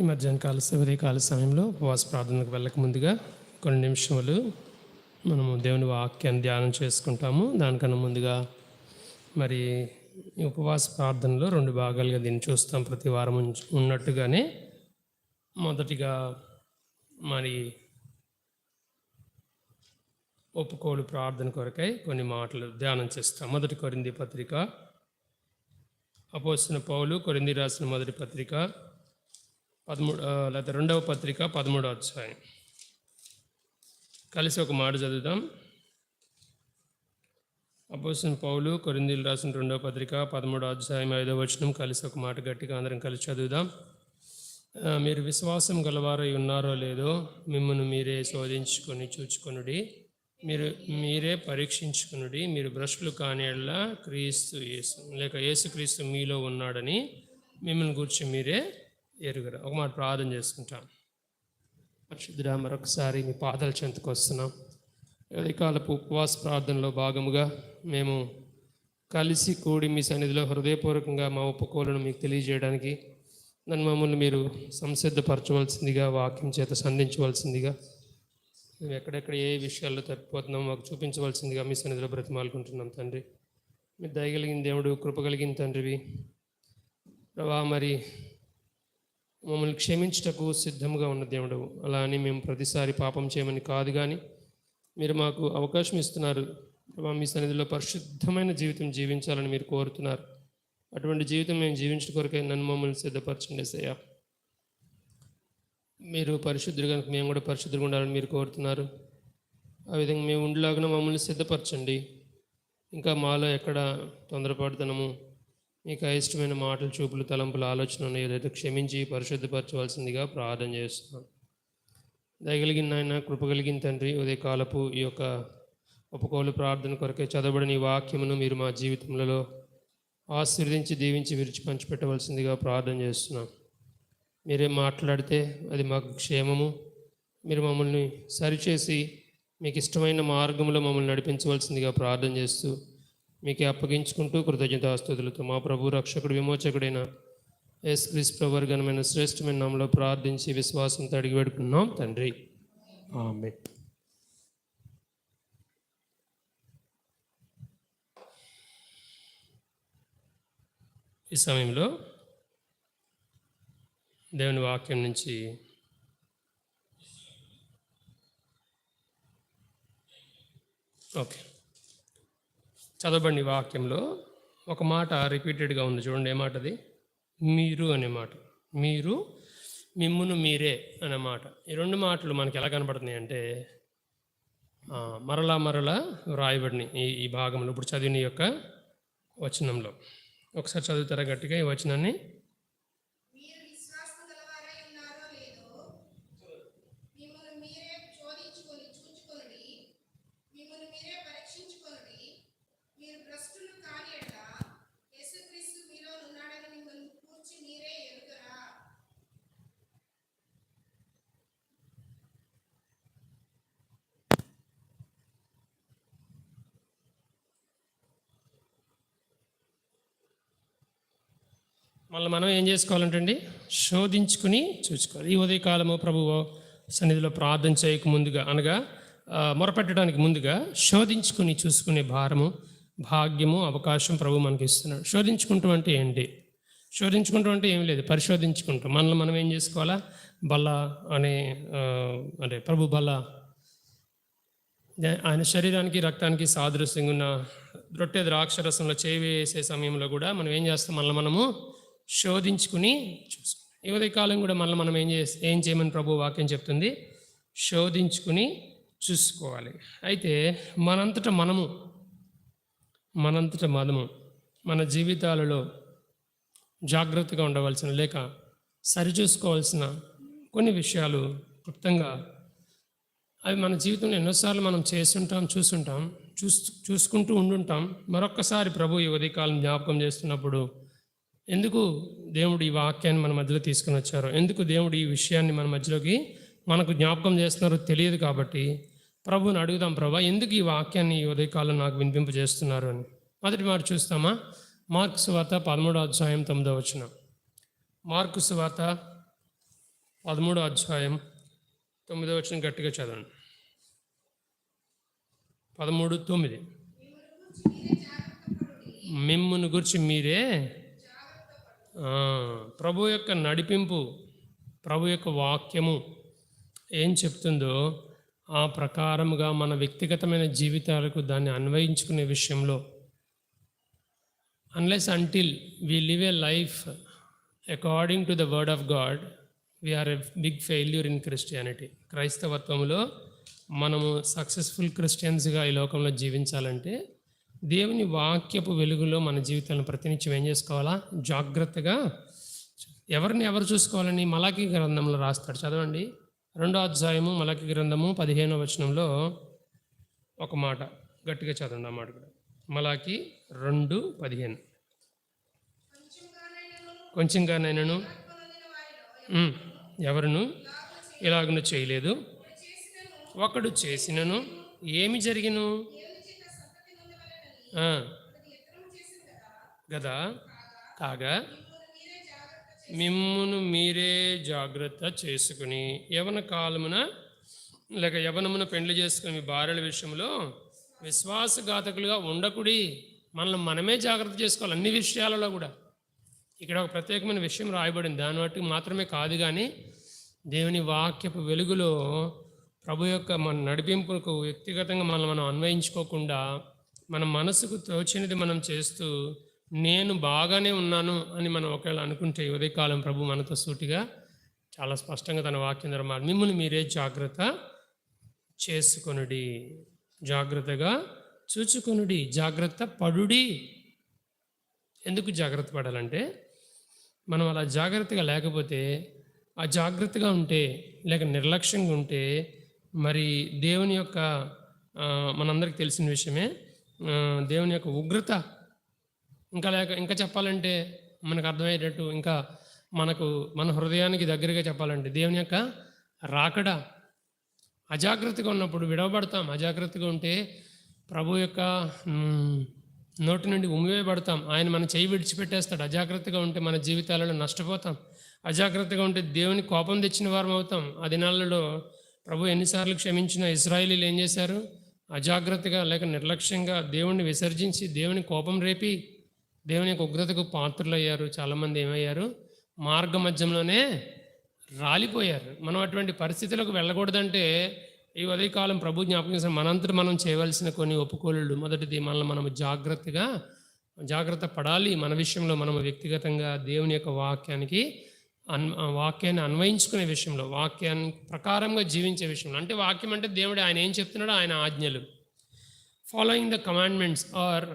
ఈ మధ్యాహ్న కాల ఉదయకాల సమయంలో ఉపవాస ప్రార్థనకు వెళ్ళక ముందుగా కొన్ని నిమిషములు మనము దేవుని వాక్యాన్ని ధ్యానం చేసుకుంటాము. దానికన్నా ముందుగా మరి ఉపవాస ప్రార్థనలో రెండు భాగాలుగా దీన్ని చూస్తాం. ప్రతి వారం ఉన్నట్టుగానే మొదటిగా మరి ఒప్పుకోలు ప్రార్థన కొరకై కొన్ని మాటలు ధ్యానం చేస్తాం. మొదటి కొరింది పత్రిక అపోసిన పౌలు కొరింది రాసిన మొదటి పత్రిక పదమూడు లేదా లేకపోతే రెండవ పత్రిక పదమూడవ అధ్యాయం. కలిసి ఒక మాట చదువుదాం. అపోసిన పౌలు కొరిందీలు రాసిన రెండవ పత్రిక పదమూడవ అధ్యాయం ఐదవ వచనం కలిసి ఒక మాట గట్టిగా అందరం కలిసి చదువుదాం. మీరు విశ్వాసం గలవారై ఉన్నారో లేదో మిమ్మల్ని మీరే శోధించుకొని చూచుకొనుడి. మీరు మీరే పరీక్షించుకునుడి. మీరు బ్రష్లు కానియల్లా క్రీస్తు యేసు లేక యేసుక్రీస్తు మీలో ఉన్నాడని మిమ్మల్ని గురించి మీరే ఎరుగురు. ఒక మాట ప్రార్థన చేసుకుంటాం. పరిశుద్ధుడా మరొకసారి మీ పాదాల చెంతకు వస్తున్నాం. వెలికాలపు ఉపవాస ప్రార్థనలో భాగముగా మేము కలిసి కూడి మీ సన్నిధిలో హృదయపూర్వకంగా మా ఒప్పుకోలను మీకు తెలియజేయడానికి నన్ను మమ్మల్ని మీరు సంసిద్ధపరచవలసిందిగా వాక్యం చేత సంధించవలసిందిగా మేము ఎక్కడెక్కడ ఏ విషయాల్లో తప్పిపోతున్నాం మాకు చూపించవలసిందిగా మీ సన్నిధిలో బ్రతిమాలుకుంటున్నాం తండ్రి. మీరు దయగలిగిన దేవుడు కృప కలిగిన తండ్రివి. ప్రభా మరి మమ్మల్ని క్షమించటకు సిద్ధంగా ఉన్న దేవుడవు అలా అని మేము ప్రతిసారి పాపం చేయమని కాదు కానీ మీరు మాకు అవకాశం ఇస్తున్నారు. మీ సన్నిధిలో పరిశుద్ధమైన జీవితం జీవించాలని మీరు కోరుతున్నారు. అటువంటి జీవితం మేము జీవించడం కొరకే నన్ను మమ్మల్ని సిద్ధపరచండి సయ్యా మీరు పరిశుద్ధులు కనుక మేము కూడా పరిశుద్ధులుగా ఉండాలని మీరు కోరుతున్నారు. ఆ విధంగా మేము ఉండేలాగా మమ్మల్ని సిద్ధపరచండి. ఇంకా మాలో ఎక్కడ తొందరపడుతున్నాము మీకు అయిష్టమైన మాటలు చూపులు తలంపులు ఆలోచన ఏదైతే క్షమించి పరిశుద్ధపరచవలసిందిగా ప్రార్థన చేస్తున్నాను దయగలిగిన నాయన కృపగలిగిన తండ్రి ఉదయకాలపు ఈ యొక్క ఉపకోలు ప్రార్థన కొరకే చదవబడిన ఈ వాక్యమును మీరు మా జీవితంలో ఆశీర్వదించి దీవించి విరిచి పంచిపెట్టవలసిందిగా ప్రార్థన చేస్తున్నాం. మీరే మాట్లాడితే అది మాకు క్షేమము. మీరు మమ్మల్ని సరిచేసి మీకు ఇష్టమైన మార్గంలో మమ్మల్ని నడిపించవలసిందిగా ప్రార్థన చేస్తూ మీకే అప్పగించుకుంటూ కృతజ్ఞతాస్తుతులతో మా ప్రభు రక్షకుడు విమోచకుడైన ఎస్ క్రీస్ ప్రవర్ ఘనమైన శ్రేష్టమైన నామలో ప్రార్థించి విశ్వాసంతో అడిగి పెడుకున్నాం తండ్రి. ఆమె ఈ సమయంలో దేవుని వాక్యం నుంచి ఓకే. చదవబడిన వాక్యంలో ఒక మాట రిపీటెడ్గా ఉంది. చూడండి ఏ మాట అది మీరు అనే మాట. మీరు మిమ్మును మీరే అనే మాట. ఈ రెండు మాటలు మనకి ఎలా కనబడుతున్నాయి అంటే మరలా మరలా వ్రాయబడినాయి ఈ ఈ భాగంలో. ఇప్పుడు చదివిన యొక్క వచనంలో. ఒకసారి చదువుతారా గట్టిగా ఈ వచనాన్ని మీరు విశ్వాసం గలవారై ఉన్నారో లేదో మిమ్మల్ని మీరే శోధించుకొని చూచుకొనుడి మిమ్మల్ని మీరే పరీక్షించుకొనుడి మీరు భ్రష్టులు కాని ఎడల యేసుక్రీస్తు మీలో ఉన్నాడని మిమ్మల్ని కూర్చి మీరే ఎరుగరా మళ్ళీ మనం ఏం చేసుకోవాలంటండి శోధించుకుని చూసుకోవాలి. ఈ ఉదయకాలము ప్రభువు సన్నిధిలో ప్రార్థన చేయక ముందుగా అనగా మొరపెట్టడానికి ముందుగా శోధించుకుని చూసుకునే భారము భాగ్యము అవకాశం ప్రభు మనకి ఇస్తున్నాడు. శోధించుకుంటాం అంటే ఏంటి? శోధించుకుంటాం అంటే ఏం లేదు. పరిశోధించుకుంటాం. మనల్ని మనం ఏం చేసుకోవాలా? బల్ల అనే అంటే ప్రభు బల్ల ఆయన శరీరానికి రక్తానికి సాదృశ్యంగా ఉన్న రొట్టె ద్రాక్షరసంలో చేయి వేసే సమయంలో కూడా మనం ఏం చేస్తాం? మళ్ళీ మనము శోధించుకుని చూసుకుంటాం ఈ ఉదయకాలం కూడా మళ్ళీ మనం ఏం చేసి ఏం చేయమని ప్రభు వాక్యం చెప్తుంది? శోధించుకుని చూసుకోవాలి. అయితే మనంతట మనము మనంతట మనము మన జీవితాలలో జాగ్రత్తగా ఉండవలసిన లేక సరిచూసుకోవాల్సిన కొన్ని విషయాలు క్లుప్తంగా అవి మన జీవితంలో ఎన్నోసార్లు మనం చేస్తుంటాం చూస్తుంటాం చూస్ చూసుకుంటూ ఉండుంటాం. మరొక్కసారి ప్రభు ఈ ఉదయకాలం జ్ఞాపకం చేస్తున్నప్పుడు ఎందుకు దేవుడు ఈ వాక్యాన్ని మన మధ్యలో తీసుకుని వచ్చారు? ఎందుకు దేవుడు ఈ విషయాన్ని మన మధ్యలోకి మనకు జ్ఞాపకం చేస్తున్నారో తెలియదు కాబట్టి ప్రభుని అడుగుదాం ప్రభా ఎందుకు ఈ వాక్యాన్ని ఈ ఉదయకాలం నాకు వినిపింప చేస్తున్నారు అని? మొదటి మాట చూస్తామా? మార్క్స్ వార్త పదమూడో అధ్యాయం తొమ్మిదో వచ్చిన మార్క్స్ వార్త పదమూడో అధ్యాయం తొమ్మిదో వచ్చిన గట్టిగా చదవండి. పదమూడు తొమ్మిది. మిమ్మును గురించి మీరే ప్రభు యొక్క నడిపింపు ప్రభు యొక్క వాక్యము ఏం చెప్తుందో ఆ ప్రకారముగా మన వ్యక్తిగతమైన జీవితాలకు దాన్ని అన్వయించుకునే విషయంలో unless until we live a life according to the word of God we are a big failure in Christianity క్రైస్తవత్వంలో మనము సక్సెస్ఫుల్ క్రిస్టియన్స్గా ఈ లోకంలో జీవించాలంటే దేవుని వాక్యపు వెలుగులో మన జీవితాలను ప్రతినిత్యం ఏం చేసుకోవాలా? జాగ్రత్తగా ఎవరిని ఎవరు చూసుకోవాలని మలాకి గ్రంథంలో రాస్తాడు. చదవండి. రెండో అధ్యాయము మలాకి గ్రంథము పదిహేనో వచనంలో ఒక మాట. గట్టిగా చదవండి ఆ మాట కూడా. మలాకి రెండు పదిహేను. కొంచెంగానైనాను నేను ఎవరును? ఇలాగను చేయలేదు. ఒకడు చేసినను. ఏమి జరిగిను? కదా గదా? కాగా? మిమ్మును మీరే జాగ్రత్త చేసుకుని యవన కాలమున లేక యవనమున పెండ్లు చేసుకుని మీ భార్యల విషయంలో విశ్వాసఘాతకులుగా ఉండకుడి మనల్ని మనమే జాగ్రత్త చేసుకోవాలి అన్ని విషయాలలో కూడా. ఇక్కడ ఒక ప్రత్యేకమైన విషయం రాయబడింది. దాని బట్టి మాత్రమే కాదు కానీ దేవుని వాక్యపు వెలుగులో ప్రభు యొక్క మన నడిపింపుకు వ్యక్తిగతంగా మనం మనం అన్వయించుకోకుండా మన మనసుకు తోచినది మనం చేస్తూ నేను బాగానే ఉన్నాను అని మనం ఒకవేళ అనుకుంటే ఉదయకాలం ప్రభు మనతో సూటిగా చాలా స్పష్టంగా తన వాక్యం ద్వారా మిమ్మల్ని మీరే జాగ్రత్త చేసుకొనుడి. జాగ్రత్తగా చూచుకొనుడి. జాగ్రత్త పడుడి. ఎందుకు జాగ్రత్త పడాలంటే మనం అలా జాగ్రత్తగా లేకపోతే ఆ జాగ్రత్తగా ఉంటే లేక నిర్లక్ష్యంగా ఉంటే మరి దేవుని యొక్క మనందరికి తెలిసిన విషయమే దేవుని యొక్క ఉగ్రత ఇంకా లేక ఇంకా చెప్పాలంటే మనకు అర్థమయ్యేటట్టు ఇంకా మనకు మన హృదయానికి దగ్గరగా చెప్పాలంటే దేవుని యొక్క రాకడ అజాగ్రత్తగా ఉన్నప్పుడు విడవబడతాం. అజాగ్రత్తగా ఉంటే ప్రభు యొక్క నోటి నుండి ఉమ్మివేయబడతాం. ఆయన మన చేయి విడిచిపెట్టేస్తాడు. అజాగ్రత్తగా ఉంటే మన జీవితాలలో నష్టపోతాం. అజాగ్రత్తగా ఉంటే దేవుని కోపం తెచ్చిన వారం అవుతాం. ఆ దినాలలో ప్రభు ఎన్నిసార్లు క్షమించిన ఇస్రాయిలీలు ఏం చేశారు? అజాగ్రత్తగా లేక నిర్లక్ష్యంగా దేవుణ్ణి విసర్జించి దేవుని కోపం రేపి దేవుని యొక్క ఉగ్రతకు పాత్రలయ్యారు. చాలామంది ఏమయ్యారు? మార్గ మధ్యంలోనే రాలిపోయారు. మనం అటువంటి పరిస్థితులకు వెళ్ళకూడదంటే ఈ ఉదయకాలం ప్రభు జ్ఞాపకం చేసిన మనంతటి మనం చేయవలసిన కొన్ని ఒప్పుకోలు మొదటిది మనల్ని మనం జాగ్రత్తగా జాగ్రత్త పడాలి. మన విషయంలో మనం వ్యక్తిగతంగా దేవుని యొక్క వాక్యానికి అన్ వాక్యాన్ని అన్వయించుకునే విషయంలో వాక్యాన్ని ప్రకారంగా జీవించే విషయంలో అంటే వాక్యం అంటే దేవుడు ఆయన ఏం చెప్తున్నాడో ఆయన ఆజ్ఞలు. ఫాలోయింగ్ ద కమాండ్మెంట్స్ ఆర్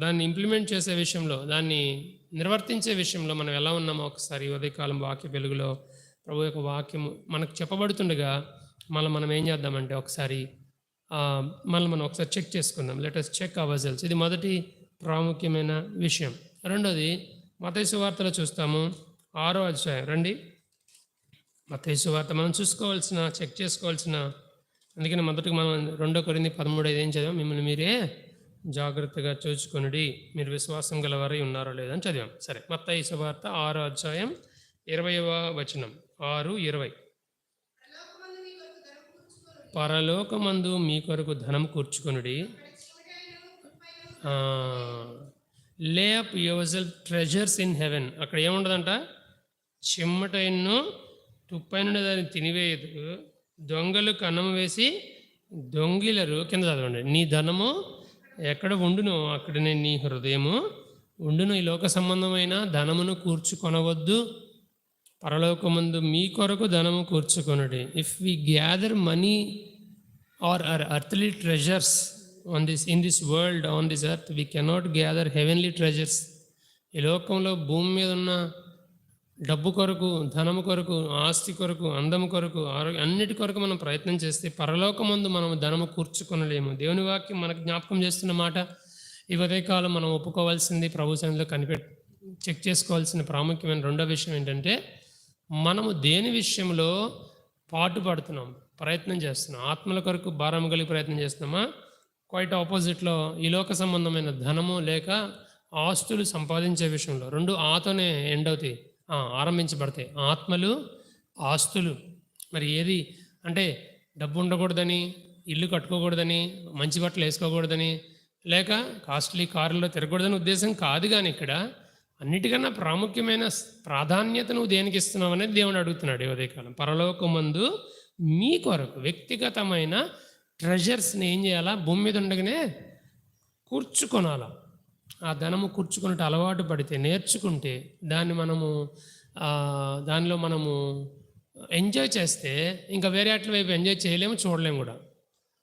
దాన్ని ఇంప్లిమెంట్ చేసే విషయంలో దాన్ని నిర్వర్తించే విషయంలో మనం ఎలా ఉన్నామో ఒకసారి ఉదయకాలం వాక్య వెలుగులో ప్రభు యొక్క వాక్యము మనకు చెప్పబడుతుండగా మళ్ళీ మనం ఏం చేద్దామంటే ఒకసారి మళ్ళీ మనం ఒకసారి చెక్ చేసుకుందాం. లెటస్ చెక్ అవజల్స్ ఇది మొదటి ప్రాముఖ్యమైన విషయం. రెండోది మతైసు వార్తలో చూస్తాము. ఆరో అధ్యాయం. రండి. మతేసు వార్త. మనం చూసుకోవాల్సిన చెక్ చేసుకోవాల్సిన అందుకని మొదటికి మనం రెండో కొరింది పదమూడు ఐదు ఏం చదివాం? మిమ్మల్ని మీరే జాగ్రత్తగా చూసుకొనిడి. మీరు విశ్వాసం గలవారై ఉన్నారో లేదో అని చదివాం. సరే. మత్తయి వార్త ఆరో అధ్యాయం ఇరవైవ వచనం. ఆరు ఇరవై. పరలోకమందు మీ కొరకు ధనం కూర్చుకొనుడి. Lay up your treasures in heaven అక్కడ ఏముండదంట? చిమ్మటైన్ను తుప్పైన దాన్ని తినివేయదు. దొంగలు కన్నం వేసి దొంగిలరు. కింద చదవండి. నీ ధనము ఎక్కడ ఉండును అక్కడనే నీ హృదయము ఉండును. ఈ లోక సంబంధమైన ధనమును కూర్చుకొనవద్దు. పరలోకమందు మీ కొరకు ధనము కూర్చుకొనడి. If we gather money or or earthly treasures on this in this world on this earth we cannot gather heavenly treasures ఈ లోకంలో భూమి మీద ఉన్న డబ్బు కొరకు ధనము కొరకు ఆస్తి కొరకు అందము కొరకు ఆరోగ్య అన్నిటి కొరకు మనం ప్రయత్నం చేస్తే పరలోకమందు మనం ధనము కూర్చుకొనలేము. దేవుని వాక్యం మనకు జ్ఞాపకం చేస్తున్న మాట ఈ ఉదయకాలం మనం ఒప్పుకోవాల్సింది ప్రభు సన్నిధిలో కనిపెట్ చెక్ చేసుకోవాల్సిన ప్రాముఖ్యమైన రెండో విషయం ఏంటంటే మనము దేని విషయంలో పాటుపడుతున్నాం ప్రయత్నం చేస్తున్నాం. ఆత్మల కొరకు భారం కలిగి ప్రయత్నం చేస్తున్నామా? క్వైట్ ఆపోజిట్లో ఈ లోక సంబంధమైన ధనము లేక ఆస్తులు సంపాదించే విషయంలో. రెండు ఆతోనే ఎండ్ అవుతాయి. ఆరంభించబడతాయి. ఆత్మలు ఆస్తులు. మరి ఏది? అంటే డబ్బు ఉండకూడదని ఇల్లు కట్టుకోకూడదని మంచి బట్టలు వేసుకోకూడదని లేక కాస్ట్లీ కారుల్లో తిరగకూడదని ఉద్దేశం కాదు కానీ ఇక్కడ అన్నిటికన్నా ప్రాముఖ్యమైన ప్రాధాన్యత నువ్వు దేనికి ఇస్తున్నావు అనేది దేవుడు అడుగుతున్నాడు ఈ ఉదయకాలం. పరలోకమందు మీ కొరకు వ్యక్తిగతమైన ట్రెజర్స్ని ఏం చేయాలా? భూమి మీద ఉండగానే కూర్చుకొనాలా? ఆ ధనము కూర్చుకున్నట్టు అలవాటు పడితే నేర్చుకుంటే దాన్ని మనము దానిలో మనము ఎంజాయ్ చేస్తే ఇంకా వేరే అట్ల వైపు ఎంజాయ్ చేయలేము చూడలేము కూడా.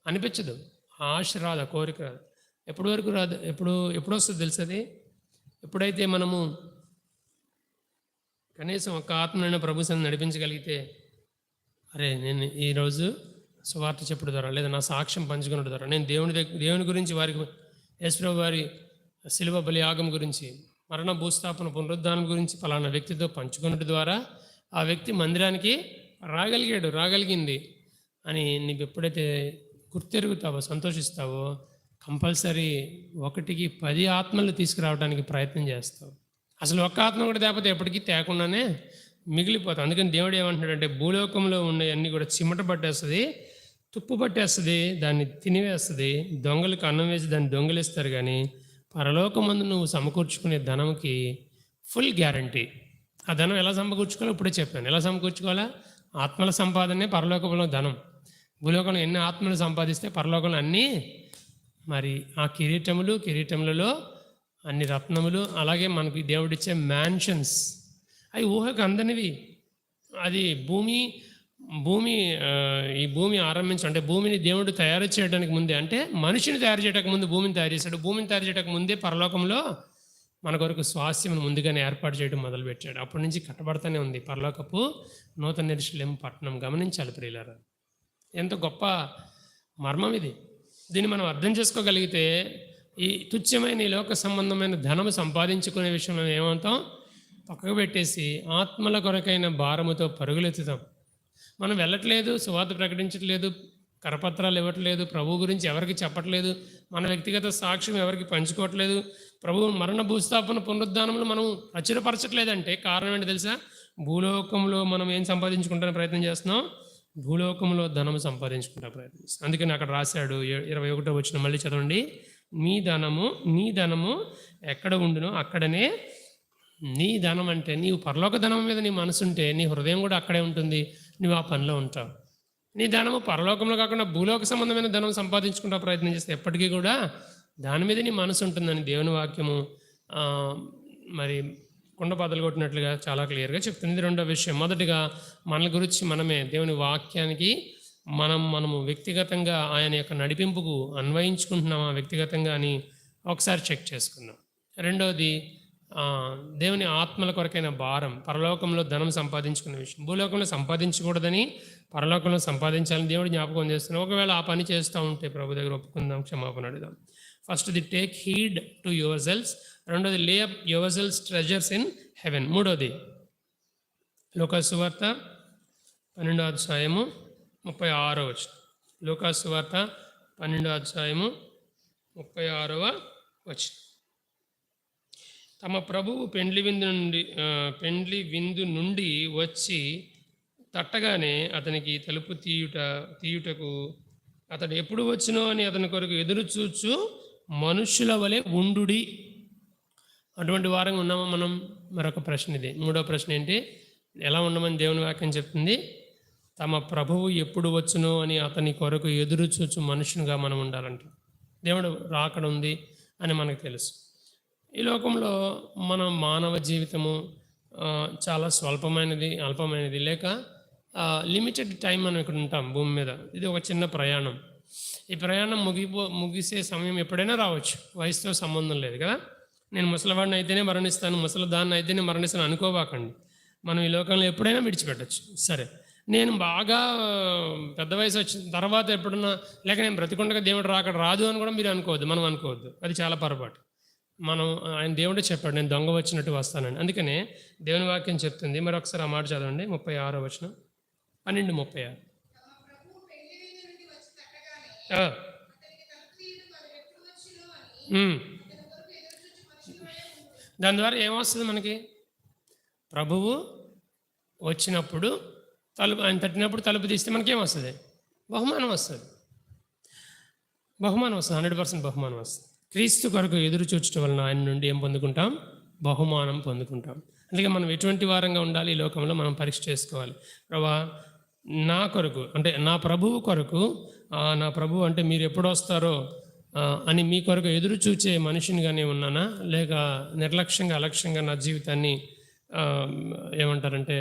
అనిపించదు. ఆశ రాదు కోరిక రాదు. ఎప్పటి వరకు రాదు? ఎప్పుడు ఎప్పుడు వస్తుంది తెలుసు ఎప్పుడైతే మనము కనీసం ఒక ఆత్మనైనా ప్రభుత్వం నడిపించగలిగితే అరే నేను ఈరోజు సువార్త చెప్పడం ద్వారా లేదా నా సాక్ష్యం పంచుకున్న ద్వారా నేను దేవుని దగ్గర దేవుని గురించి వారికి యేసుప్రభు వారి శిలువ బలియాగం గురించి మరణ భూస్థాపన పునరుద్ధానం గురించి ఫలానా వ్యక్తితో పంచుకున్నట్టు ద్వారా ఆ వ్యక్తి మందిరానికి రాగలిగాడు రాగలిగింది అని నీకు ఎప్పుడైతే గుర్తెరుగుతావో సంతోషిస్తావో కంపల్సరీ ఒకటికి పది ఆత్మలు తీసుకురావడానికి ప్రయత్నం చేస్తావు. అసలు ఒక్క ఆత్మ కూడా తేకపోతే ఎప్పటికీ తేకుండానే మిగిలిపోతాం అందుకని దేవుడు ఏమంటున్నాడంటే భూలోకంలో ఉన్నవన్నీ కూడా చిమట పట్టేస్తుంది తుప్పు పట్టేస్తుంది దాన్ని తినివేస్తుంది దొంగలకు అన్నం వేసి దాన్ని దొంగలిస్తారు కానీ పరలోకమందు నువ్వు సమకూర్చుకునే ధనంకి ఫుల్ గ్యారంటీ. ఆ ధనం ఎలా సమకూర్చుకోవాలో ఇప్పుడే చెప్పాను. ఎలా సమకూర్చుకోవాలా? ఆత్మల సంపాదనే పరలోకంలో ధనం. భూలోకంలో ఎన్ని ఆత్మలు సంపాదిస్తే పరలోకంలో అన్నీ మరి ఆ కిరీటములు కిరీటములలో అన్ని రత్నములు అలాగే మనకి దేవుడిచ్చే మ్యాన్షన్స్ అవి ఊహకు అందనివి. అది భూమి భూమి ఈ భూమి ఆరంభించడం అంటే భూమిని దేవుడు తయారు చేయడానికి ముందే అంటే మనిషిని తయారు చేయడానికి ముందు భూమిని తయారు చేశాడు. భూమిని తయారు చేయడానికి ముందే పరలోకంలో మన కొరకు స్వాస్థ్యం ముందుగానే ఏర్పాటు చేయడం మొదలుపెట్టాడు. అప్పటి నుంచి కట్టబడుతూనే ఉంది. పరలోకపు నూతన నిరుషులేం పట్టణం గమనించాలి ప్రియులారా. ఎంత గొప్ప మర్మం ఇది. దీన్ని మనం అర్థం చేసుకోగలిగితే ఈ తుచ్చమైన ఈ లోక సంబంధమైన ధనము సంపాదించుకునే విషయంలో ఏమవుతాం పక్కకు పెట్టేసి ఆత్మల కొరకైన భారముతో పరుగులెత్తుతాం. మనం వెళ్ళట్లేదు సువార్త ప్రకటించట్లేదు కరపత్రాలు ఇవ్వట్లేదు ప్రభు గురించి ఎవరికి చెప్పట్లేదు మన వ్యక్తిగత సాక్ష్యం ఎవరికి పంచుకోవట్లేదు ప్రభు మరణ భూస్థాపన పునరుద్ధానంలో మనం అచ్చురపరచట్లేదంటే కారణం ఏంటి తెలుసా? భూలోకంలో మనం ఏం సంపాదించుకుంటానికి ప్రయత్నం చేస్తున్నాం? భూలోకంలో ధనం సంపాదించుకుంటా ప్రయత్నం అందుకని అక్కడ రాశాడు ఇరవై ఒకటో వచ్చిన మళ్ళీ చదవండి. మీ ధనము నీ ధనము ఎక్కడ ఉండునో అక్కడనే నీ ధనం అంటే నీవు పరలోక ధనం మీద నీ మనసు ఉంటే నీ హృదయం కూడా అక్కడే ఉంటుంది. నువ్వు ఆ పనిలో ఉంటావు. నీ ధనము పరలోకంలో కాకుండా భూలోక సంబంధమైన ధనం సంపాదించుకుంటా ప్రయత్నం చేస్తే ఎప్పటికీ కూడా దాని మీద నీ మనసు ఉంటుందని దేవుని వాక్యము మరి కుండ బాధలు కొట్టినట్లుగా చాలా క్లియర్గా చెప్తుంది. రెండో విషయం మొదటిగా మన గురించి మనమే దేవుని వాక్యానికి మనం మనము వ్యక్తిగతంగా ఆయన యొక్క నడిపింపుకు అన్వయించుకుంటున్నామా వ్యక్తిగతంగా అని ఒకసారి చెక్ చేసుకుందాం. రెండోది దేవుని ఆత్మల కొరకైన భారం పరలోకంలో ధనం సంపాదించుకునే విషయం. భూలోకంలో సంపాదించకూడదని పరలోకంలో సంపాదించాలని దేవుడు జ్ఞాపకం చేస్తున్నాం ఒకవేళ ఆ పని చేస్తూ ఉంటే ప్రభు దగ్గర ఒప్పుకుందాం క్షమాపణ అడుగుదాం. First the take heed to your selves రెండోది lay up your selves treasures in heaven మూడోది లోకాసు వార్త పన్నెండో అధ్యాయము ముప్పై ఆరో వచనం. లోకాసు వార్త పన్నెండో అధ్యాయము ముప్పై ఆరవ వచనం. తమ ప్రభువు పెండ్లి విందు నుండి పెండ్లి విందు నుండి వచ్చి తట్టగానే అతనికి తలుపు తీయుట తీయుటకు అతడు ఎప్పుడు వచ్చినో అని అతని కొరకు ఎదురు చూచు మనుషుల వలె ఉండుడి. అటువంటి వారంగా ఉన్నామా మనం? మరొక ప్రశ్న ఇది. మూడో ప్రశ్న ఏంటి? ఎలా ఉండమని దేవుని వాక్యం చెప్తుంది? తమ ప్రభువు ఎప్పుడు వచ్చునో అని అతని కొరకు ఎదురు చూచు మనుషునిగా మనం ఉండాలంట. దేవుడు రాకడుంది అని మనకు తెలుసు. ఈ లోకంలో మన మానవ జీవితము చాలా స్వల్పమైనది అల్పమైనది. లేక లిమిటెడ్ టైం మనం ఇక్కడ ఉంటాం భూమి మీద. ఇది ఒక చిన్న ప్రయాణం. ఈ ప్రయాణం ముగిపో ముగిసే సమయం ఎప్పుడైనా రావచ్చు. వయసుతో సంబంధం లేదు కదా? నేను ముసలివాడిని అయితేనే మరణిస్తాను ముసలిదాన్ని అయితేనే మరణిస్తాను అనుకోబాకండి. మనం ఈ లోకంలో ఎప్పుడైనా విడిచిపెట్టచ్చు. సరే. నేను బాగా పెద్ద వయసు వచ్చిన తర్వాత ఎప్పుడన్నా లేక నేను బ్రతికుండగా దేవుడు రాక రాదు అని కూడా మీరు అనుకోవద్దు. మనం అనుకోవద్దు. అది చాలా పొరపాటు. మనం ఆయన దేవుడే చెప్పాడు నేను దొంగ వచ్చినట్టు వస్తానని. అందుకనే దేవుని వాక్యం చెప్తుంది. మరి ఒకసారి ఆ మాట చదవండి. ముప్పై ఆరో వచనం. పన్నెండు ముప్పై ఆరు. దాని ద్వారా ఏమొస్తుంది మనకి? ప్రభువు వచ్చినప్పుడు తలుపు ఆయన తట్టినప్పుడు తలుపు తీస్తే మనకి ఏమొస్తుంది బహుమానం వస్తుంది. బహుమానం వస్తుంది. హండ్రెడ్ పర్సెంట్ బహుమానం వస్తుంది. క్రీస్తు కొరకు ఎదురు చూచడం వలన ఆయన నుండి ఏం పొందుకుంటాం? బహుమానం పొందుకుంటాం. అందుకే మనం ఎటువంటి వారంగా ఉండాలి? ఈ లోకంలో మనం పరీక్ష చేసుకోవాలి. ప్రభా నా కొరకు అంటే నా ప్రభువు కొరకు నా ప్రభువు అంటే మీరు ఎప్పుడు వస్తారో అని మీ కొరకు ఎదురు చూచే మనిషినిగానే ఉన్నానా? లేక నిర్లక్ష్యంగా అలక్ష్యంగా నా జీవితాన్ని ఏమంటారంటే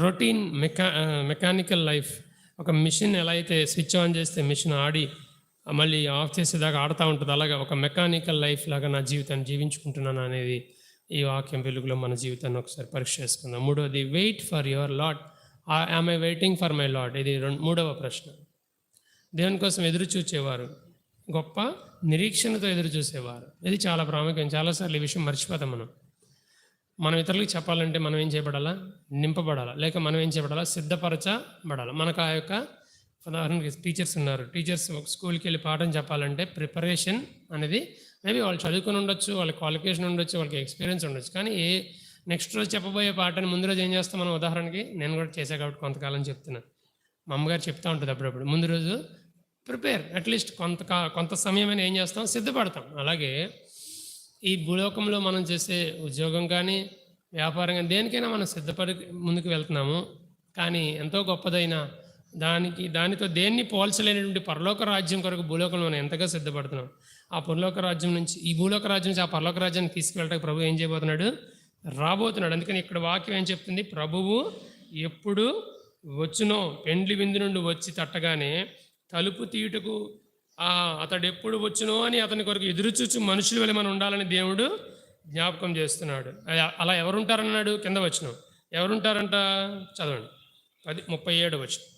రొటీన్ మెకా మెకానికల్ లైఫ్ ఒక మిషన్ ఎలా అయితే స్విచ్ ఆన్ చేస్తే మిషన్ ఆడి మళ్ళీ ఆఫ్ చేసేదాకా ఆడుతూ ఉంటుంది. అలాగా ఒక మెకానికల్ లైఫ్ లాగా నా జీవితాన్ని జీవించుకుంటున్నాను అనేది ఈ వాక్యం వెలుగులో మన జీవితాన్ని ఒకసారి పరీక్ష చేసుకుందాం. మూడవది wait for your lord I waiting for my lord ఇది రెండు మూడవ ప్రశ్న. దేవుని కోసం ఎదురు చూచేవారు గొప్ప నిరీక్షణతో ఎదురు చూసేవారు ఇది చాలా ప్రాముఖ్యం. చాలాసార్లు ఈ విషయం మర్చిపోతాం మనం. మనం ఇతరులకు చెప్పాలంటే మనం ఏం చేయబడాలా? నింపబడాలా? లేక మనం ఏం చేయబడాలా? సిద్ధపరచబడాలా? మనకు ఆ యొక్క ఉదాహరణకి టీచర్స్ ఉన్నారు. టీచర్స్ స్కూల్కి వెళ్ళి పాఠం చెప్పాలంటే ప్రిపరేషన్ అనేది మేబీ వాళ్ళు చదువుకొని ఉండొచ్చు వాళ్ళ క్వాలిఫికేషన్ ఉండొచ్చు వాళ్ళకి ఎక్స్పీరియన్స్ ఉండొచ్చు. కానీ ఏ నెక్స్ట్ రోజు చెప్పబోయే పాటని ముందు రోజు ఏం చేస్తాం మనం ఉదాహరణకి నేను కూడా చేసా కాబట్టి కొంతకాలం చెప్తున్నాను మా అమ్మగారు చెప్తా ఉంటుంది అప్పుడప్పుడు. ముందు రోజు ప్రిపేర్ అట్లీస్ట్ కొంత కా- కొంత సమయమైనా ఏం చేస్తాం? సిద్ధపడతాం. అలాగే ఈ భూలోకంలో మనం చేసే ఉద్యోగం కానీ వ్యాపారం కానీ దేనికైనా మనం సిద్ధపడి ముందుకు వెళ్తున్నాము. కానీ ఎంతో గొప్పదైన దానికి దానితో దేన్ని పోల్చలేనటువంటి పరలోక రాజ్యం కొరకు భూలోకంలో మనం ఎంతగా సిద్ధపడుతున్నాం? ఆ పరలోక రాజ్యం నుంచి ఈ భూలోక రాజ్యం నుంచి ఆ పరలోక రాజ్యాన్ని తీసుకువెళ్ళడానికి ప్రభు ఏం చేయబోతున్నాడు? రాబోతున్నాడు. అందుకని ఇక్కడ వాక్యం ఏం చెప్తుంది? ప్రభువు ఎప్పుడు వచ్చునో పెండ్లి విందు నుండి వచ్చి తట్టగానే తలుపు తీయుటకు అతడు ఎప్పుడు వచ్చునో అని అతని కొరకు ఎదురుచూచు మనుషులు వెళ్ళి మనం ఉండాలని దేవుడు జ్ఞాపకం చేస్తున్నాడు. అలా- ఎవరుంటారన్నాడు? కింద వచ్చిన ఎవరుంటారంట? చదవండి. పది ముప్పై ఏడు వచ్చిన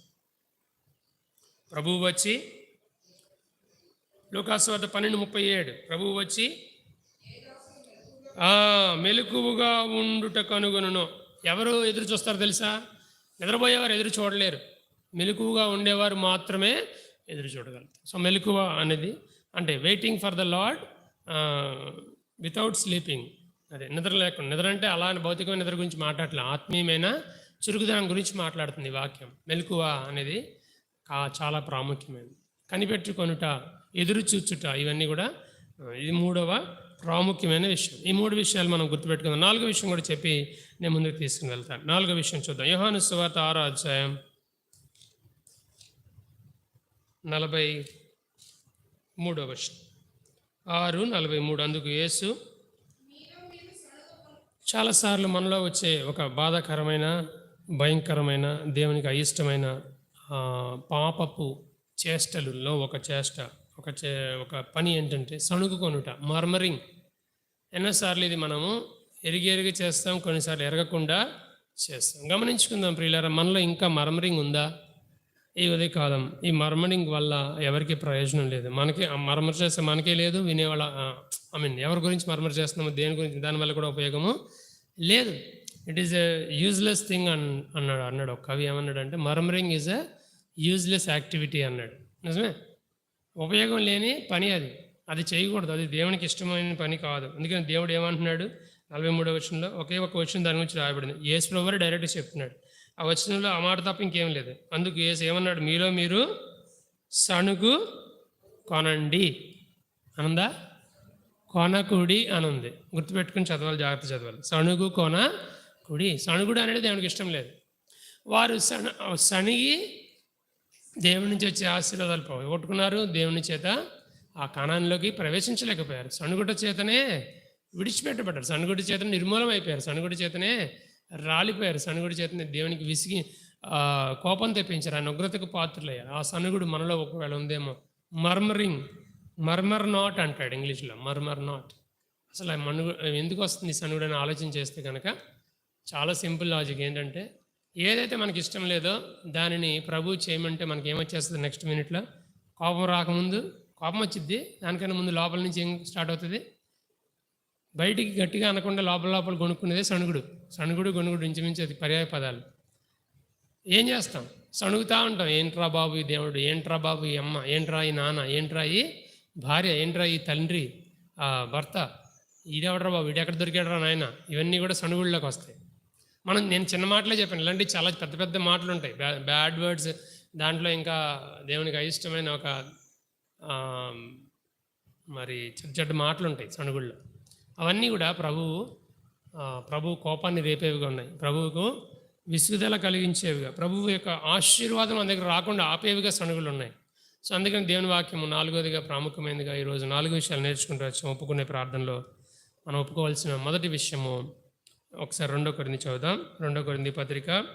ప్రభువు వచ్చి లోకాసువార్త పన్నెండు ముప్పై ఏడు. ప్రభువు వచ్చి మెలకువగా ఉండుట కనుగొనను. ఎవరు ఎదురు చూస్తారు తెలుసా? నిద్రపోయేవారు ఎదురు చూడలేరు. మెలకువగా ఉండేవారు మాత్రమే ఎదురు చూడగలరు సో మెలకువ అనేది అంటే waiting for the lord without sleeping అదే నిద్ర లేకుండా నిద్ర అంటే అలా భౌతికమైన నిద్ర గురించి మాట్లాడలే ఆత్మీయమైన చురుకుదనం గురించి మాట్లాడుతుంది వాక్యం. మెలకువ అనేది చాలా ప్రాముఖ్యమైనది. కనిపెట్టుకొనుట ఎదురు చూచుట ఇవన్నీ కూడా ఇది మూడవ ప్రాముఖ్యమైన విషయం. ఈ మూడు విషయాలు మనం గుర్తుపెట్టుకుందాం. నాలుగో విషయం కూడా చెప్పి నేను ముందుకు తీసుకుని వెళ్తాను. నాలుగో విషయం చూద్దాం. యోహాను సువార్త ఆరో అధ్యాయం నలభై మూడో వర్షం ఆరు నలభై మూడు. అందుకు యేసు చాలాసార్లు మనలో వచ్చే ఒక బాధాకరమైన భయంకరమైన దేవునికి అయిష్టమైన పాపపు చేష్టలలో ఒక చేష్ట ఒక చే ఒక పని ఏంటంటే సణుగుకొనుట మర్మరింగ్ ఎన్నోసార్లు ఇది మనము ఎరిగి ఎరిగి చేస్తాం కొన్నిసార్లు ఎరగకుండా చేస్తాం. గమనించుకుందాం ప్రియులారా మనలో ఇంకా మర్మరింగ్ ఉందా? ఈ ఉదయకాలం ఈ మర్మరింగ్ వల్ల ఎవరికి ప్రయోజనం లేదు. మనకి ఆ మర్మర్ చేస్తే మనకే లేదు వినేవాళ్ళ ఐ మీన్ ఎవరి గురించి మర్మర్ చేస్తున్నామో దేని గురించి దానివల్ల కూడా ఉపయోగము లేదు. It is a useless thing అన్ అన్నాడు అన్నాడు ఒక కవి ఏమన్నాడు అంటే murmuring is a useless activity అన్నాడు. నిజమే? ఉపయోగం లేని పని అది. అది చేయకూడదు. అది దేవునికి ఇష్టమైన పని కాదు. అందుకని దేవుడు ఏమంటున్నాడు? నలభై మూడో వచనంలో ఒకే ఒక వచనం దాని గురించి రాయబడింది. యేసు ప్రభు డైరెక్ట్గా చెప్తున్నాడు. ఆ వచనంలో ఆ మాట తప్ప ఇంకేం లేదు. అందుకు యేసు ఏమన్నాడు? మీలో మీరు సణుగు కొనండి అనందా? కొనకుడి అని ఉంది గుర్తుపెట్టుకుని చదవాలి జాగ్రత్త చదవాలి. సణుగు కొన కుడి సణుగుడు అనేది దేవునికి ఇష్టం లేదు. వారు సణ సణిగి దేవుని నుంచి వచ్చే ఆశీర్వాదాలు పోగొట్టుకున్నారు. దేవుని చేత ఆ కణంలోకి ప్రవేశించలేకపోయారు. సణుగుట చేతనే విడిచిపెట్టబడ్డారు. సణుగుడి చేతనే నిర్మూలం అయిపోయారు సణుగుడి చేతనే రాలిపోయారు. సణుగుడి చేతనే దేవునికి విసిగి కోపం తెప్పించారు. ఆయన ఉగ్రతకు పాత్రలయ్యారు. ఆ సణుగుడు మనలో ఒకవేళ ఉందేమో మర్మరింగ్ మర్మర్ నాట్ అంటాడు ఇంగ్లీష్లో. Murmur not. అసలు మనుగు ఎందుకు వస్తుంది ఈ సణుగుడు అని ఆలోచన చేస్తే కనుక చాలా సింపుల్ లాజిక్ ఏంటంటే ఏదైతే మనకి ఇష్టం లేదో దానిని ప్రభు చేయమంటే మనకి ఏమొచ్చేస్తుంది నెక్స్ట్ మినిట్లో కోపం రాకముందు కోపం వచ్చిద్ది దానికన్నా ముందు లోపల నుంచి ఏం స్టార్ట్ అవుతుంది? బయటికి గట్టిగా అనకుండా లోపల లోపల కొనుక్కునేదే సణుగుడు. సణుగుడు గొనుగుడు ఇంచుమించు అది పర్యాయ పదాలు. ఏం చేస్తాం? సణుగుతూ ఉంటాం. ఏంట్రా బాబు ఈ దేవుడు? ఏంట్రా బాబు ఈ అమ్మ? ఏంట్రా ఈ నాన్న? ఏంట్రా ఈ భార్య? ఏంట్రా ఈ తండ్రి? ఆ భర్త? ఈడెవడరా బాబు? ఈడెక్కడ దొరికాడరా నాయన? ఇవన్నీ కూడా సణుగుళ్ళలోకి వస్తాయి మనం నేను చిన్న మాటలే చెప్పాను. ఇలాంటి చాలా పెద్ద పెద్ద మాటలు ఉంటాయి బ్యాడ్ వర్డ్స్ దాంట్లో ఇంకా దేవునికి అయిష్టమైన ఒక మరి చెడ్డ చెడ్డ మాటలు ఉంటాయి సణుగుళ్ళు. అవన్నీ కూడా ప్రభువు ప్రభు కోపాన్ని రేపేవిగా ఉన్నాయి. ప్రభువుకు విసుగుదల కలిగించేవిగా ప్రభువు యొక్క ఆశీర్వాదం మన దగ్గర రాకుండా ఆపేవిగా సణుగులు ఉన్నాయి సో అందుకని దేవుని వాక్యము నాలుగోదిగా ప్రాముఖ్యమైనదిగా ఈరోజు నాలుగు విషయాలు నేర్చుకుంటూ వచ్చాము ఒప్పుకునే ప్రార్థనలో మనం ఒప్పుకోవాల్సిన మొదటి విషయము ఒకసారి రెండో కొరింది చదువుదాం. రెండో కొరింది పత్రిక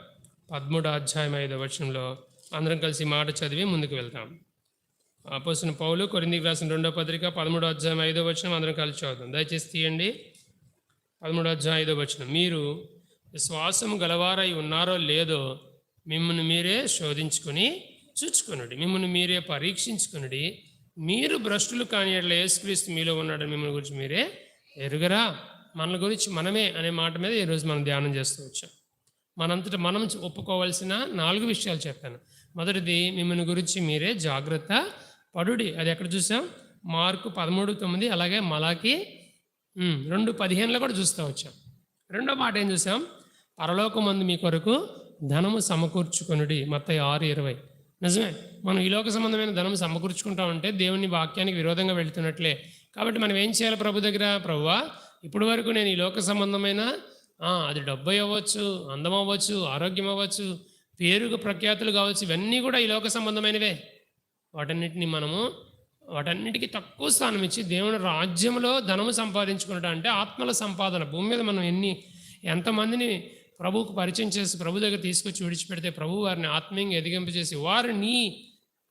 పదమూడు అధ్యాయం ఐదో వచనంలో అందరం కలిసి మాట చదివి ముందుకు వెళ్తాం. అపోసిన పౌలు కొరిందికి రాసిన రెండో పత్రిక పదమూడో అధ్యాయం ఐదో వచనం అందరం కలిసి చదువుతాం దయచేసి తీయండి. పదమూడో అధ్యాయం ఐదో వచనం. మీరు శ్వాసం గలవారై ఉన్నారో లేదో మిమ్మల్ని మీరే శోధించుకొని చూచుకొనుడి. మిమ్మల్ని మీరే పరీక్షించుకొనుడి. మీరు భ్రష్టులు కాని ఎట్ల యేసుక్రీస్తు మీలో ఉన్నాడని మిమ్మల్ని గురించి మీరే ఎరుగరా? మన గురించి మనమే అనే మాట మీద ఈరోజు మనం ధ్యానం చేస్తూ వచ్చాం. మనంతటి మనం ఒప్పుకోవాల్సిన నాలుగు విషయాలు చెప్పాను. మొదటిది మిమ్మల్ని గురించి మీరే జాగ్రత్త పడుడి. అది ఎక్కడ చూసాం? మార్కు పదమూడు తొమ్మిది అలాగే మలాకి రెండు పదిహేనులో కూడా చూస్తూ వచ్చాం. రెండో మాట ఏం చూసాం? పరలోకమందు మీ కొరకు ధనము సమకూర్చుకొనుడి. మొత్తం ఆరు ఇరవై. నిజమే. మనం ఈ లోక సంబంధమైన ధనం సమకూర్చుకుంటామంటే దేవుని వాక్యానికి విరోధంగా వెళ్తున్నట్లే. కాబట్టి మనం ఏం చేయాలి ప్రభు దగ్గర? ప్రభువా ఇప్పటి వరకు నేను ఈ లోక సంబంధమైన అది డబ్బు అవ్వచ్చు అందం అవ్వచ్చు ఆరోగ్యం అవ్వచ్చు పేరుకు ప్రఖ్యాతులు కావచ్చు ఇవన్నీ కూడా ఈ లోక సంబంధమైనవే. వాటన్నిటిని మనము వాటన్నిటికీ తక్కువ స్థానం ఇచ్చి దేవుని రాజ్యంలో ధనము సంపాదించుకున్నట్టు అంటే ఆత్మల సంపాదన. భూమి మీద మనం ఎన్ని ఎంతమందిని ప్రభువుకు పరిచయం చేసి ప్రభు దగ్గర తీసుకొచ్చి విడిచిపెడితే ప్రభు వారిని ఆత్మీయంగా ఎదిగింపజేసి వారిని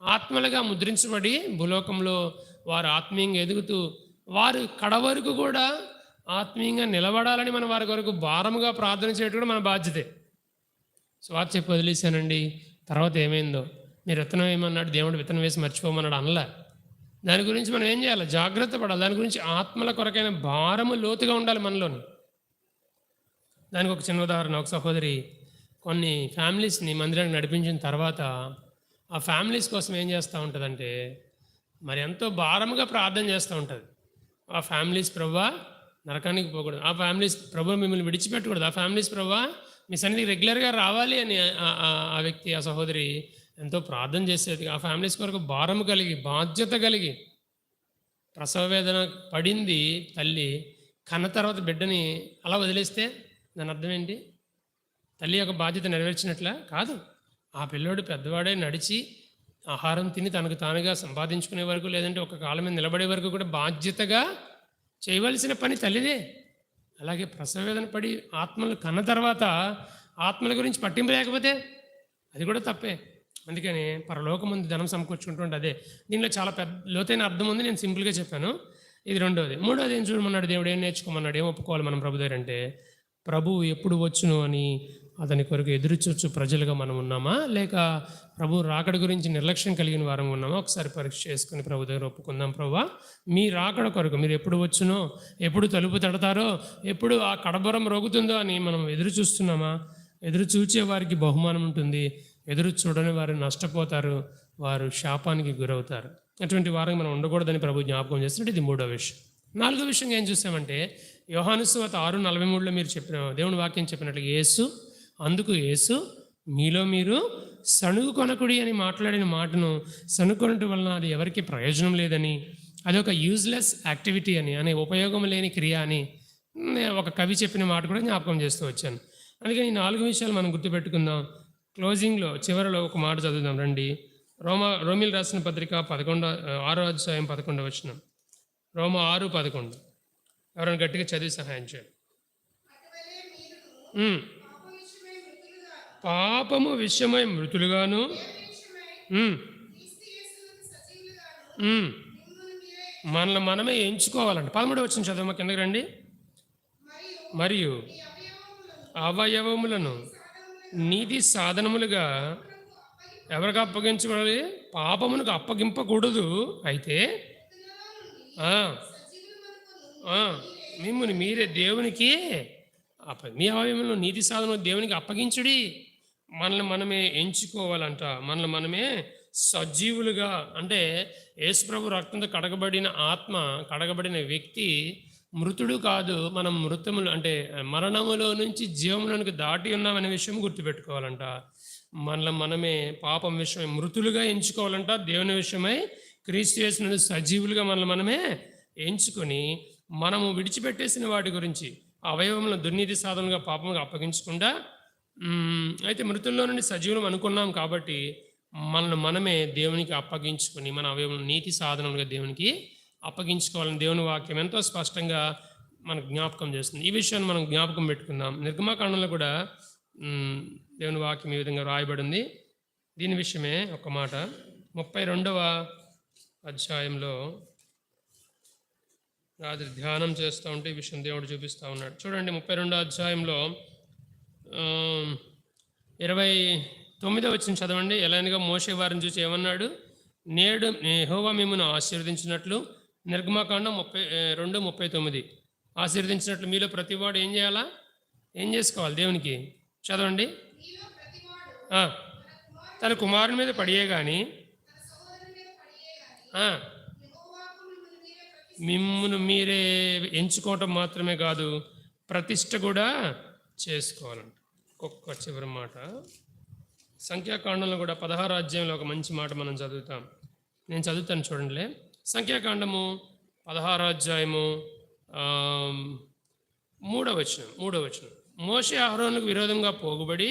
ఆత్మలుగా ముద్రించబడి భూలోకంలో వారు ఆత్మీయంగా ఎదుగుతూ వారు కడ వరకు కూడా ఆత్మీయంగా నిలబడాలని మన వారి కొరకు భారముగా ప్రార్థన చేయడం కూడా మన బాధ్యతే. స్వార్థ చెప్పి వదిలేశానండి. తర్వాత ఏమైందో? మీరు విత్తనం ఏమన్నాడు? దేవుడు విత్తనం వేసి మర్చిపోమన్నాడు అనలే. దాని గురించి మనం ఏం చేయాలి? జాగ్రత్త పడాలి. దాని గురించి ఆత్మల కొరకైన భారము లోతుగా ఉండాలి మనలోని. దానికి ఒక చిన్న ఉదాహరణ. ఒక సహోదరి కొన్ని ఫ్యామిలీస్ని మందిరానికి నడిపించిన తర్వాత ఆ ఫ్యామిలీస్ కోసం ఏం చేస్తూ ఉంటుందంటే మరి ఎంతో భారముగా ప్రార్థన చేస్తూ ఉంటుంది. ఆ ఫ్యామిలీస్ ప్రభా నరకానికి పోకూడదు. ఆ ఫ్యామిలీస్ ప్రభు మిమ్మల్ని విడిచిపెట్టకూడదు. ఆ ఫ్యామిలీస్ ప్రభా మీ సన్నిధికి రెగ్యులర్గా రావాలి అని ఆ- వ్యక్తి ఆ సహోదరి ఎంతో ప్రార్థన చేసేది. ఆ ఫ్యామిలీస్ కొరకు భారం కలిగి బాధ్యత కలిగి ప్రసవ వేదన పడింది తల్లి. కన్న తర్వాత బిడ్డని అలా వదిలేస్తే దాని అర్థం ఏంటి? తల్లి యొక్క బాధ్యత నెరవేర్చినట్లా కాదు. ఆ పిల్లోడు పెద్దవాడే నడిచి ఆహారం తిని తనకు తానుగా సంపాదించుకునే వరకు లేదంటే ఒక కాలం మీద నిలబడే వరకు కూడా బాధ్యతగా చేయవలసిన పని తల్లిదే. అలాగే ప్రసవేదన పడి ఆత్మలు కన్న తర్వాత ఆత్మల గురించి పట్టింపు లేకపోతే అది కూడా తప్పే. అందుకని పరలోకముందు ధనం సమకూర్చుకుంటుంటే అదే. దీనిలో చాలా పెద్ద లోతైన అర్థం ఉంది నేను సింపుల్గా చెప్పాను. ఇది రెండోది. మూడోది ఏం చూడమన్నాడు దేవుడు? ఏం నేర్చుకోమన్నాడు? ఏం ఒప్పుకోవాలి మనం ప్రభు దగ్గర అంటే? ప్రభువు ఎప్పుడు వచ్చును అని అతని కొరకు ఎదురుచూచు ప్రజలుగా మనం ఉన్నామా? లేక ప్రభు రాకడ గురించి నిర్లక్ష్యం కలిగిన వారం ఉన్నామా? ఒకసారి పరీక్ష చేసుకుని ప్రభు దగ్గర ఒప్పుకుందాం ప్రభు. మీ రాకడ కొరకు మీరు ఎప్పుడు వచ్చునో ఎప్పుడు తలుపు తడతారో ఎప్పుడు ఆ కడబరం రోగుతుందో అని మనం ఎదురు చూస్తున్నామా? ఎదురు చూచే వారికి బహుమానం ఉంటుంది. ఎదురు చూడని వారు నష్టపోతారు. వారు శాపానికి గురవుతారు. అటువంటి వారం మనం ఉండకూడదని ప్రభు జ్ఞాపకం చేస్తున్నట్టు ఇది మూడో విషయం. నాలుగో విషయం ఏం చూసామంటే యోహాను సువార్త ఆరు నలభై మూడులో మీరు చెప్పిన దేవుని వాక్యం చెప్పినట్లు యేసు అందుకు యేసు మీలో మీరు సణుగు కొనకుడి అని మాట్లాడిన మాటను సణుకొనటం వలన అది ఎవరికి ప్రయోజనం లేదని అదొక యూజ్లెస్ యాక్టివిటీ అని అనే ఉపయోగం లేని క్రియ అని ఒక కవి చెప్పిన మాట కూడా జ్ఞాపకం చేస్తూ వచ్చాను. అందుకని ఈ నాలుగు విషయాలు మనం గుర్తుపెట్టుకుందాం. క్లోజింగ్లో చివరిలో ఒక మాట చదువుదాం రండి. రోమా రోమిల్ రాసిన పత్రిక పదకొండో ఆరో అధ్యాయం పదకొండు వచ్చిన రోమ ఆరు పదకొండు. ఎవరైనా గట్టిగా చదివి సహాయం చేయండి అటువలే మీరును ఉమ్. పాప విషయమై మృతులుగా పాపము విషయమై మృతులుగాను. మనల్ని మనమే ఎంచుకోవాలండి. పదమూడు వచ్చిన చదువు మాకు కిందకి రండి. మరియు అవయవములను నీతి సాధనములుగా ఎవరికి అప్పగించకూడదు పాపమునకు అప్పగింపకూడదు. అయితే మిమ్మల్ని మీరే దేవునికి అప్ప మీ అవయవంలో నీతి సాధన దేవునికి అప్పగించుడి. మనల్ని మనమే ఎంచుకోవాలంట. మనల్ని మనమే సజీవులుగా అంటే యేసుప్రభు రక్తంతో కడగబడిన ఆత్మ కడగబడిన వ్యక్తి మృతుడు కాదు. మనం మృతములు అంటే మరణములో నుంచి జీవములోనికి దాటి ఉన్నామనే విషయం గుర్తుపెట్టుకోవాలంట. మనల్ని మనమే పాపం విషయమై మృతులుగా ఎంచుకోవాలంట. దేవుని విషయమై క్రీస్తు చేసిన సజీవులుగా మనల్ని మనమే ఎంచుకొని మనము విడిచిపెట్టేసిన వాటి గురించి అవయవములను దుర్నీతి సాధనగా పాపంగా అప్పగించకుండా అయితే మృతుల్లో నుండి సజీవులం అనుకున్నాం కాబట్టి మనల్ని మనమే దేవునికి అప్పగించుకొని మన అవయవం నీతి సాధనలుగా దేవునికి అప్పగించుకోవాలని దేవుని వాక్యం ఎంతో స్పష్టంగా మనకు జ్ఞాపకం చేస్తుంది. ఈ విషయాన్ని మనం జ్ఞాపకం పెట్టుకుందాం. నిర్గమాకాండంలో కూడా దేవుని వాక్యం ఈ విధంగా రాయబడింది దీని విషయమే ఒక మాట. ముప్పై రెండవ అధ్యాయంలో రాత్రి ధ్యానం చేస్తూ ఉంటే ఈ విషయం దేవుడు చూపిస్తూ ఉన్నాడు. చూడండి ముప్పై రెండో అధ్యాయంలో ఇరవై తొమ్మిదో వచ్చిన చదవండి. ఎలానగా మోసే వారిని చూసి ఏమన్నాడు? నేడు హోవా మిమ్మను ఆశీర్వదించినట్లు నిర్గమాకాండం ముప్పై రెండు ముప్పై తొమ్మిది. ఆశీర్వదించినట్లు మీలో ప్రతివాడు ఏం చేయాలా? ఏం చేసుకోవాలి దేవునికి? చదవండి. తన కుమారుని మీద పడియే కానీ మిమ్మను మిమ్మును మీరే ఎంచుకోవటం మాత్రమే కాదు ప్రతిష్ట కూడా చేసుకోవాలంట. ఒక్క చివరి మాట. సంఖ్యాకాండంలో కూడా పదహారు అధ్యాయంలో ఒక మంచి మాట మనం చదువుతాం. నేను చదువుతాను చూడండిలే. సంఖ్యాకాండము పదహారు అధ్యాయము మూడవ వచనం మూడవ వచనం. మోషే ఆహ్వానులకు విరోధంగా పోగుబడి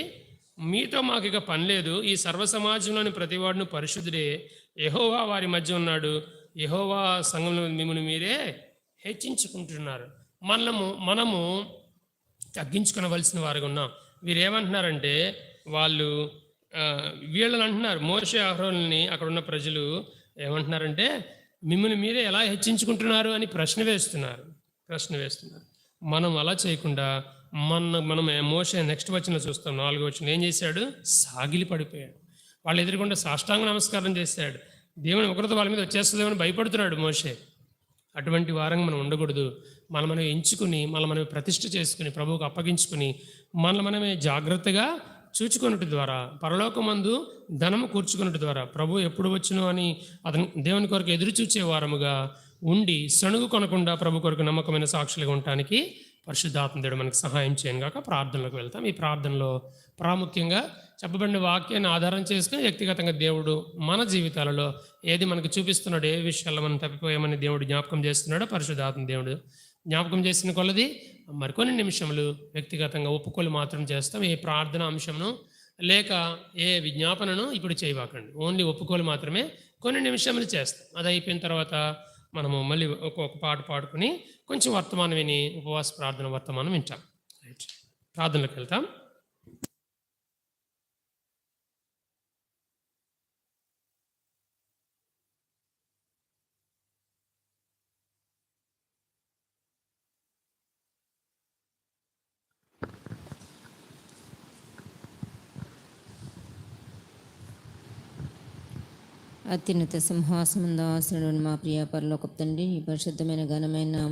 మీతో మాకు ఇక పని లేదు. ఈ సర్వ సమాజంలోని ప్రతివాడును పరిశుద్ధుడే యహోవా వారి మధ్య ఉన్నాడు. యహోవా సంఘంలో మిమ్మల్ని మీరే హెచ్చించుకుంటున్నారు. మనము మనము తగ్గించుకునవలసిన వారుగా ఉన్నాం. వీరు ఏమంటున్నారంటే వాళ్ళు వీళ్ళని అంటున్నారు. మోసే ఆహ్వాన్ని అక్కడ ఉన్న ప్రజలు ఏమంటున్నారంటే మిమ్మల్ని మీరే ఎలా హెచ్చించుకుంటున్నారు? అని ప్రశ్న వేస్తున్నారు. ప్రశ్న వేస్తున్నారు. మనం అలా చేయకుండా మన మనం మోసే నెక్స్ట్ వచ్చిన చూస్తాం. నాలుగో వచ్చిన ఏం చేశాడు? సాగిలి పడిపోయాడు. వాళ్ళు ఎదురుకుండా సాష్టాంగ నమస్కారం చేశాడు. దేవుని ఒకరితో వాళ్ళ మీద వచ్చేస్తుందేమని భయపడుతున్నాడు మోసే అటువంటి వారంగా మనం ఉండకూడదు. మనం మనం ఎంచుకుని మనం మనం ప్రతిష్ఠ చేసుకుని ప్రభువుకు అప్పగించుకుని మనల్ని మనమే జాగ్రత్తగా చూచుకున్నట్టు ద్వారా పరలోకమందు ధనము కూర్చుకున్నట్టు ద్వారా ప్రభు ఎప్పుడు వచ్చును అని అతను దేవుని కొరకు ఎదురు చూచే వారముగా ఉండి సణుగు కొనకుండా ప్రభు కొరకు నమ్మకమైన సాక్షులుగా ఉండటానికి పరిశుద్ధాత్మ దేవుడు మనకు సహాయం చేయను కాక ప్రార్థనలోకి వెళ్తాం. ఈ ప్రార్థనలో ప్రాముఖ్యంగా చెప్పబడిన వాక్యాన్ని ఆధారం చేసుకుని వ్యక్తిగతంగా దేవుడు మన జీవితాలలో ఏది మనకు చూపిస్తున్నాడు ఏ విషయాల్లో మనం తప్పిపోయామని దేవుడు జ్ఞాపకం చేస్తున్నాడో పరిశుద్ధాత్మ దేవుడు జ్ఞాపకం చేసిన కొలది మరికొన్ని నిమిషములు వ్యక్తిగతంగా ఒప్పుకోలు మాత్రం చేస్తాం. ఏ ప్రార్థన అంశమును లేక ఏ విజ్ఞాపనను ఇప్పుడు చేయవాకండి ఓన్లీ ఒప్పుకోలు మాత్రమే కొన్ని నిమిషములు చేస్తాం. అది అయిపోయిన తర్వాత మనము మళ్ళీ ఒక్కొక్క పాట పాడుకుని కొంచెం వర్తమానం విని ఉపవాస ప్రార్థన వర్తమానం వింటాం. రైట్. ప్రార్థనలోకి వెళ్తాం. అత్యున్నత సింహాసనం దాసుడు మా ప్రియ పరలోక తండ్రి ఈ పరిశుద్ధమైన ఘనమైన